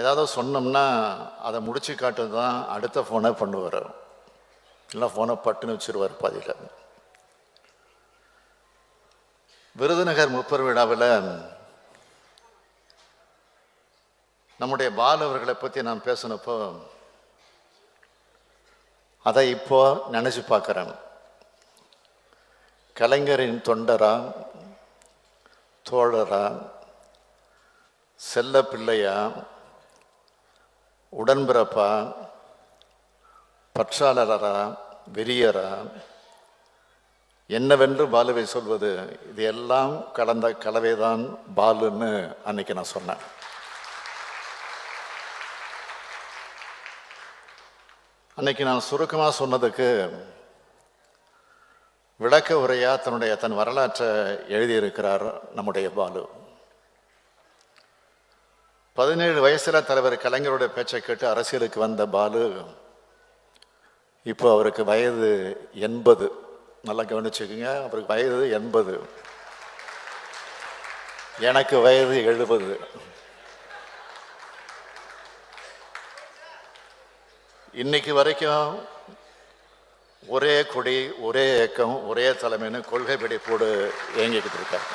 ஏதாவது சொன்னோம்னா அதை முடிச்சு காட்டு தான் அடுத்த ஃபோனை பண்ணுவார். இல்லை ஃபோனை பட்டுன்னு வச்சுருவார் பாதியில். விருதுநகர் முப்பர் விழாவில் நம்முடைய பாலவர்களை பற்றி நான் பேசினப்போ அதை இப்போ நினச்சி பார்க்குறேன். கலைஞரின் தொண்டரா தோழரா செல்ல பிள்ளையா உடன்பிறப்பா பற்றாளரா வெறியரா என்னவென்று பாலுவை சொல்வது இது எல்லாம் கலந்த கலவைதான் பாலுன்னு அன்னைக்கு நான் சொன்னேன். அன்னைக்கு நான் சுருக்கமாக சொன்னதுக்கு விளக்க உரையா தன்னுடைய தன் வரலாற்றை எழுதியிருக்கிறார் நம்முடைய பாலு. பதினேழு வயசுல தலைவர் கலைஞரோட பேச்சை கேட்டு அரசியலுக்கு வந்த பாலு இப்போ அவருக்கு வயது எண்பது. நல்லா கவனிச்சுக்கோங்க அவருக்கு வயது எண்பது. எனக்கு வயது எழுபது. இன்னைக்கு வரைக்கும் ஒரே கொடி ஒரே இயக்கம் ஒரே தலைமைன்னு கொள்கை பிடிப்போடு இயங்கிக்கிட்டு இருக்காங்க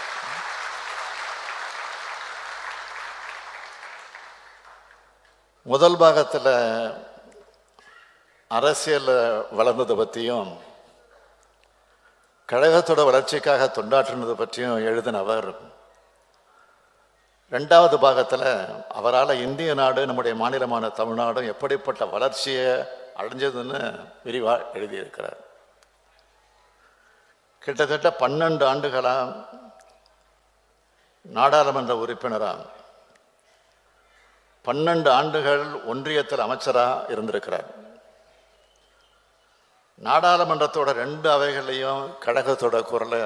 முதல் பாகத்தில் அரசியலில் வளர்ந்ததை பற்றியும் கழகத்தோட வளர்ச்சிக்காக தொண்டாற்றினது பற்றியும் எழுதினவர் ரெண்டாவது பாகத்தில் அவரால் இந்திய நாடு நம்முடைய மாநிலமான தமிழ்நாடும் எப்படிப்பட்ட வளர்ச்சியை அடைஞ்சதுன்னு விரிவாக எழுதியிருக்கிறார். கிட்டத்தட்ட பன்னெண்டு ஆண்டுகளாக நாடாளுமன்ற உறுப்பினராக பன்னெண்டு ஆண்டுகள் ஒன்றியத்தில் அமைச்சராக இருந்திருக்கிறார். நாடாளுமன்றத்தோட ரெண்டு அவைகளையும் கழகத்தோட குரலை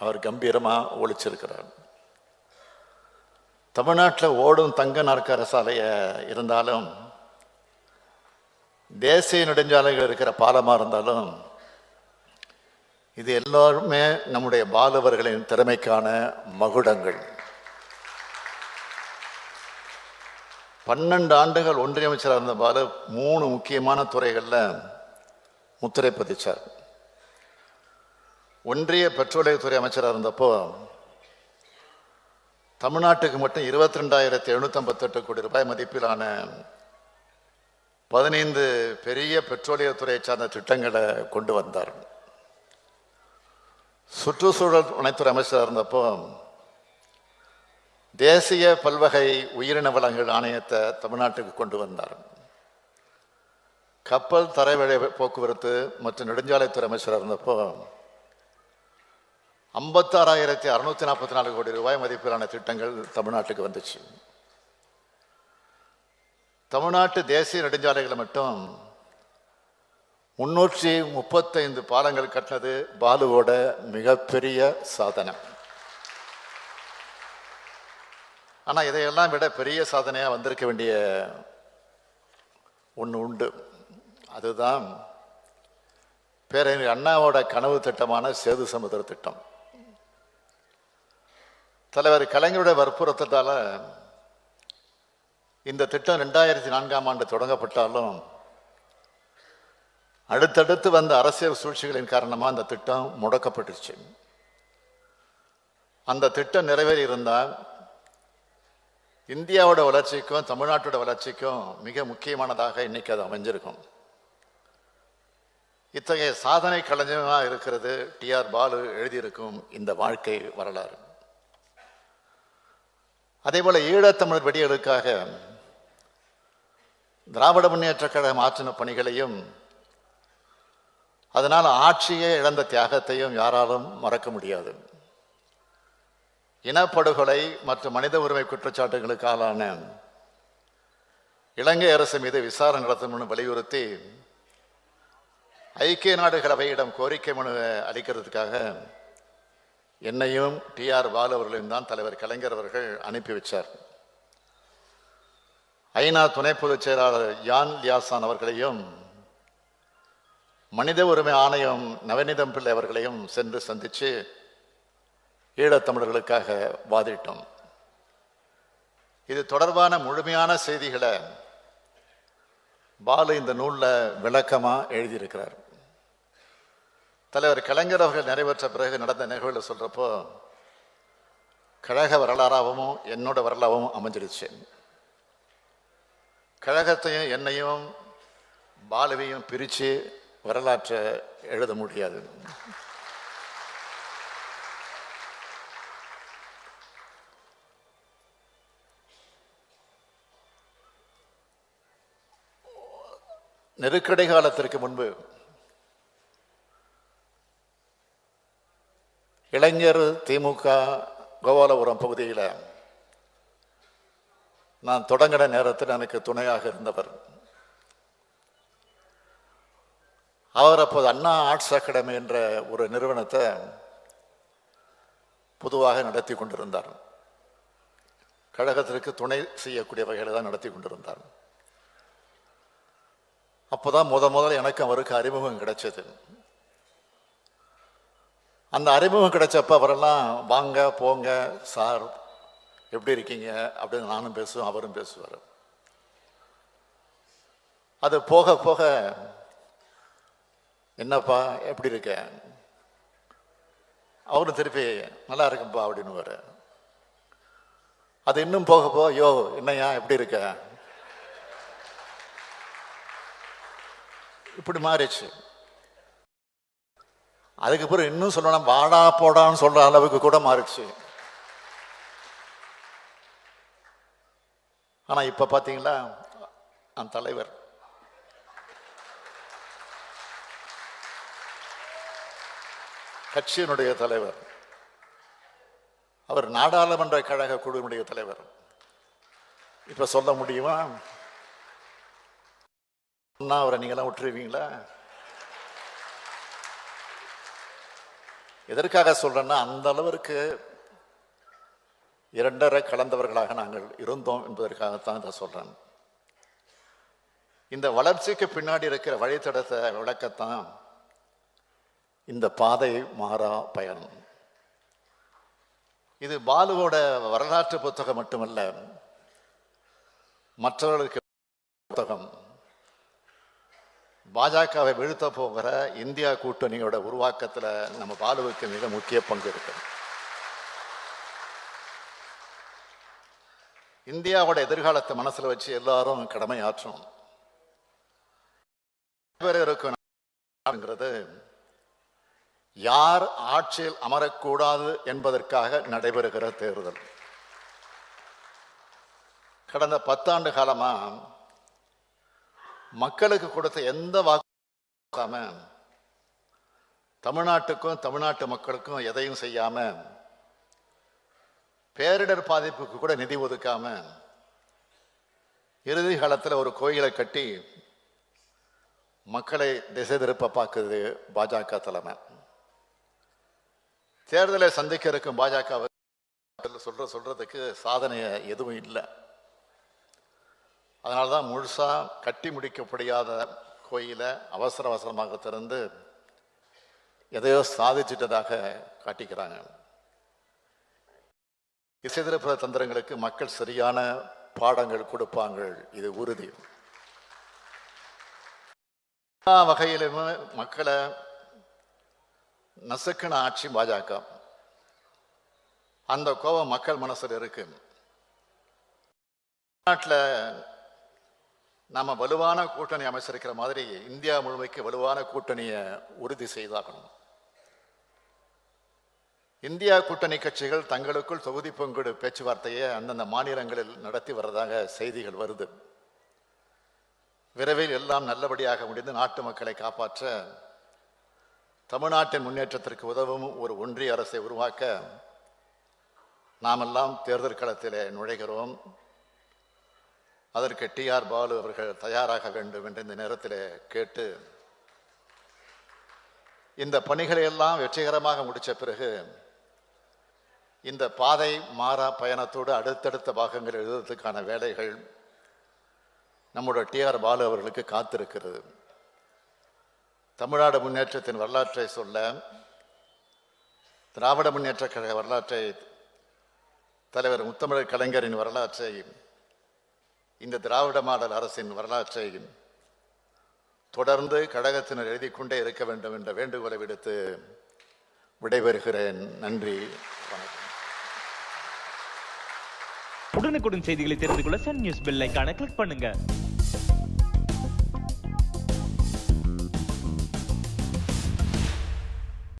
அவர் கம்பீரமாக ஒழிச்சிருக்கிறார். தமிழ்நாட்டில் ஓடும் தங்க நாற்கர சாலையை இருந்தாலும் தேசிய நெடுஞ்சாலைகள் இருக்கிற பாலமாக இருந்தாலும் இது எல்லாருமே நம்முடைய பாலவர்களின் திறமைக்கான மகுடங்கள். பன்னெண்டு ஆண்டுகள் ஒன்றிய அமைச்சராக இருந்தபால மூணு முக்கியமான துறைகளில் முத்திரை பதிச்சார். ஒன்றிய பெட்ரோலியத்துறை அமைச்சராக இருந்தப்போ தமிழ்நாட்டுக்கு மட்டும் இருபத்தி ரெண்டாயிரத்தி எழுநூற்றம்பத்தெட்டு கோடி ரூபாய் மதிப்பிலான பதினைந்து பெரிய பெட்ரோலியத்துறையை சார்ந்த திட்டங்களை கொண்டு வந்தார். சுற்றுச்சூழல் துணைத்துறை அமைச்சராக இருந்தப்போ தேசிய பல்வகை உயிரின வளங்கள் ஆணையத்தை தமிழ்நாட்டுக்கு கொண்டு வந்தார். கப்பல் தரைவழி போக்குவரத்து மற்றும் நெடுஞ்சாலைத்துறை அமைச்சராக இருந்தப்போ ஐம்பத்தாறாயிரத்தி அறுநூத்தி நாற்பத்தி நாலு கோடி ரூபாய் மதிப்பிலான திட்டங்கள் தமிழ்நாட்டுக்கு வந்துச்சு. தமிழ்நாட்டு தேசிய நெடுஞ்சாலைகளை மட்டும் முன்னூற்றி முப்பத்தைந்து பாலங்கள் கட்டினது பாலுவோட மிகப்பெரிய சாதனை. ஆனால் இதையெல்லாம் விட பெரிய சாதனையாக வந்திருக்க வேண்டிய ஒன்று உண்டு. அதுதான் பேரறிஞர் அண்ணாவோட கனவு திட்டமான சேது சமுத்திர திட்டம். தலைவர் கலைஞருடைய வற்புறுத்தத்தால் இந்த திட்டம் ரெண்டாயிரத்தி நான்காம் ஆண்டு தொடங்கப்பட்டாலும் அடுத்தடுத்து வந்த அரசியல் சூழ்ச்சிகளின் காரணமாக அந்த திட்டம் முடக்கப்பட்டுச்சு. அந்த திட்டம் நிறைவேறி இருந்தால் இந்தியாவோட வளர்ச்சிக்கும் தமிழ்நாட்டோட வளர்ச்சிக்கும் மிக முக்கியமானதாக இன்னைக்கு அது அமைஞ்சிருக்கும். இத்தகைய சாதனை கலைஞமாக இருக்கிறது டிஆர் பாலு எழுதியிருக்கும் இந்த வாழ்க்கை வரலாறு. அதே போல ஈழத்தமிழர் வெடிகளுக்காக திராவிட முன்னேற்ற கழகம் ஆற்றின பணிகளையும் அதனால் ஆட்சியே இழந்த தியாகத்தையும் யாராலும் மறக்க முடியாது. இனப்படுகொலை மற்றும் மனித உரிமை குற்றச்சாட்டுகளுக்கு ஆளான இலங்கை அரசு மீது விசாரணை நடத்தணும்னு வலியுறுத்தி ஐக்கிய நாடுகள் அவையிடம் கோரிக்கை மனு அளிக்கிறதுக்காக என்னையும் டிஆர் பாலு அவர்களையும் தான் தலைவர் கலைஞர் அவர்கள் அனுப்பி வச்சார். ஐநா துணை பொதுச் செயலாளர் யான் லியாசான் அவர்களையும் மனித உரிமை ஆணையம் நவநீதம் பிள்ளை அவர்களையும் சென்று சந்தித்து ஈழத்தமிழர்களுக்காக வாதிட்டோம். இது தொடர்பான முழுமையான செய்திகளை பாலு இந்த நூலில் விளக்கமாக எழுதியிருக்கிறார். தலைவர் கலைஞர் அவர்கள் நிறைவேற்ற பிறகு நடந்த நிகழ்வுகளை சொல்கிறப்போ கழக வரலாறாகவும் என்னோட வரலாறாகவும் அமைஞ்சிருச்சு கழகத்தையும் என்னையும் பாலுவையும் பிரித்து வரலாற்றை எழுத முடியாது. நெருக்கடை காலத்திற்கு முன்பு இளைஞர் திமுக கோபாலபுரம் பகுதியில் நான் தொடங்கின நேரத்தில் எனக்கு துணையாக இருந்தவர். அவர் அப்போது அண்ணா ஆர்ட்ஸ் அகாடமி என்ற ஒரு நிறுவனத்தை பொதுவாக நடத்தி கொண்டிருந்தார். கழகத்திற்கு துணை செய்யக்கூடிய வகையில் தான் நடத்தி கொண்டிருந்தார். அப்போ தான் முத முதல்ல எனக்கு அவருக்கு அறிமுகம் கிடைச்சது. அந்த அறிமுகம் கிடைச்சப்ப அவரெல்லாம் வாங்க போங்க சார் எப்படி இருக்கீங்க? அப்படின்னு நானும் பேசுவேன் அவரும் பேசுவார். அது போக போக என்னப்பா எப்படி இருக்க? அவரும் திருப்பி நல்லா இருக்கும்பா அப்படின்னு அது இன்னும் போக போக யோ என்னையா எப்படி இருக்க? இப்படி மாறிச்சு அதுக்கப்புறம் இன்னும் சொல்லணும் வாடா போடான்னு சொல்ற அளவுக்கு கூட மாறிடுச்சு. ஆனா இப்ப பாத்தீங்களா அந்த தலைவர். கட்சியினுடைய தலைவர். அவர் நாடாளுமன்ற கழக குழுவினுடைய தலைவர். இப்ப சொல்ல முடியுமா? அவரை நீங்களாம் விட்டுருவீங்களா? எதற்காக சொல்கிறேன்னா அந்த அளவிற்கு இரண்டரை கலந்தவர்களாக நாங்கள் இருந்தோம் என்பதற்காகத்தான் இதை சொல்கிறேன் இந்த வளர்ச்சிக்கு பின்னாடி இருக்கிற வழித்தடத்தை விளக்கத்தான் இந்த பாதை மாறா பயணம். இது பாலுவோட வரலாற்று புத்தகம் மட்டுமல்ல மற்றவர்களுக்கு புத்தகம். பாஜகவை வீழ்த்த போகிற இந்தியா கூட்டணியோட உருவாக்கத்தில் நம்ம பாலுவுக்கு மிக முக்கிய பங்கு இருக்கு. இந்தியாவோட எதிர்காலத்தை மனசுல வச்சு எல்லாரும் கடமை ஆற்றணும் இருக்கணுங்கிறது யார் ஆட்சியில் அமரக்கூடாது என்பதற்காக நடைபெறுகிற தேர்தல். கடந்த பத்தாண்டு காலமா மக்களுக்கு கொடுத்த எந்த வாக்காம தமிழ்நாட்டுக்கும் தமிழ்நாட்டு மக்களுக்கும் எதையும் செய்யாம பேரிடர் பாதிப்புக்கு கூட நிதி ஒதுக்காம இறுதி காலத்தில் ஒரு கோயிலை கட்டி மக்களை திசை திருப்ப பார்க்குது பாஜக தலைமை. தேர்தலை சந்திக்க இருக்கும் பாஜக சொல்ற சொல்றதுக்கு சாதனை எதுவும் இல்லை. அதனால தான் முழுசாக கட்டி முடிக்கப்படியாத கோயிலை அவசர அவசரமாக திறந்து எதையோ சாதிச்சிட்டதாக காட்டிக்கிறாங்க. இசைதிருப்புற தந்திரங்களுக்கு மக்கள் சரியான பாடங்கள் கொடுப்பாங்க இது உறுதி. எல்லா வகையிலுமே மக்களை நசுக்கின ஆட்சி பாஜக. அந்த கோபம் மக்கள் மனசில் இருக்கு. நாட்டில் நம்ம வலுவான கூட்டணி அமைச்சிருக்கிற மாதிரி இந்தியா முழுமைக்கு வலுவான கூட்டணியை உறுதி செய்தாகணும். இந்தியா கூட்டணி கட்சிகள் தங்களுக்குள் தொகுதி பங்கீடு பேச்சுவார்த்தையை அந்தந்த மாநிலங்களில் நடத்தி வர்றதாக செய்திகள் வருது. விரைவில் எல்லாம் நல்லபடியாக முடிந்து நாட்டு மக்களை காப்பாற்ற தமிழ்நாட்டின் முன்னேற்றத்திற்கு உதவும் ஒரு ஒன்றிய அரசை உருவாக்க நாமெல்லாம் தேர்தல் களத்திலே நுழைகிறோம். அதற்கு டி ஆர் பாலு அவர்கள் தயாராக வேண்டும் என்று இந்த நேரத்தில் கேட்டு இந்த பணிகளை எல்லாம் வெற்றிகரமாக முடித்த பிறகு இந்த பாதை மாறா பயணத்தோடு அடுத்தடுத்த பாகங்கள் எழுதுவதற்கான வேலைகள் நம்முடைய டி ஆர் பாலு அவர்களுக்கு காத்திருக்கிறது. தமிழ்நாடு முன்னேற்றத்தின் வரலாற்றை சொல்ல திராவிட முன்னேற்ற கழக வரலாற்றை தலைவர் முத்தமிழர் கலைஞரின் வரலாற்றை இந்த திராவிட மாடல் அரசின் வரலாற்றை தொடர்ந்து கழகத்தினர் எழுதிக் கொண்டே இருக்க வேண்டும் என்ற வேண்டுகோளை விடுத்து விடைபெறுகிறேன். நன்றி. வணக்கம். உடனுக்குடன் செய்திகளை தெரிந்து கொள்ள சன் நியூஸ் பெல் ஐகானை கிளிக் பண்ணுங்க.